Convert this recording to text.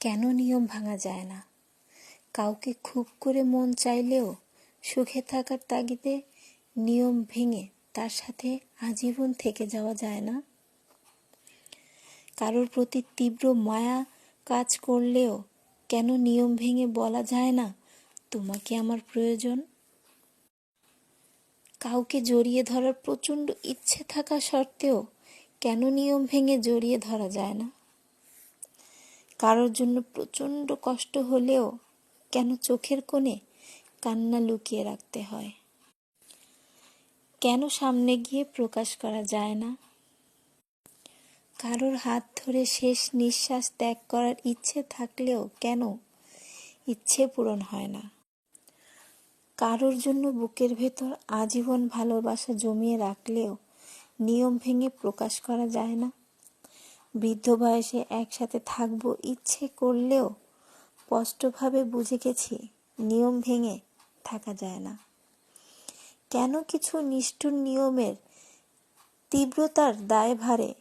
কেন নিয়ম ভাঙা যায় না? কাউকে খুব করে মন চাইলেও সুখে থাকার তাগিদে নিয়ম ভেঙে তার সাথে আজীবন থেকে যাওয়া যায় না? কারোর প্রতি তীব্র মায়া কাজ করলেও কেন নিয়ম ভেঙে বলা যায় না, তোমাকে আমার প্রয়োজন? কাউকে জড়িয়ে ধরার প্রচণ্ড ইচ্ছে থাকা সত্ত্বেও কেন নিয়ম ভেঙে জড়িয়ে ধরা যায় না? কারোর জন্য প্রচণ্ড কষ্ট হলেও কেন চোখের কোণে কান্না লুকিয়ে রাখতে হয়? কেন সামনে গিয়ে প্রকাশ করা যায় না? কারোর হাত ধরে শেষ নিঃশ্বাস ত্যাগ করার ইচ্ছে থাকলেও কেন ইচ্ছে পূরণ হয় না? কারোর জন্য বুকের ভেতর আজীবন ভালোবাসা জমিয়ে রাখলেও নিয়ম ভেঙে প্রকাশ করা যায় না? বৃদ্ধ বয়সে একসাথে থাকব ইচ্ছে করলেও স্পষ্টভাবে বুঝে গেছি নিয়ম ভেঙে থাকা যায় না। কেন কিছু নিষ্ঠুর নিয়মের তীব্রতার দায় ভারে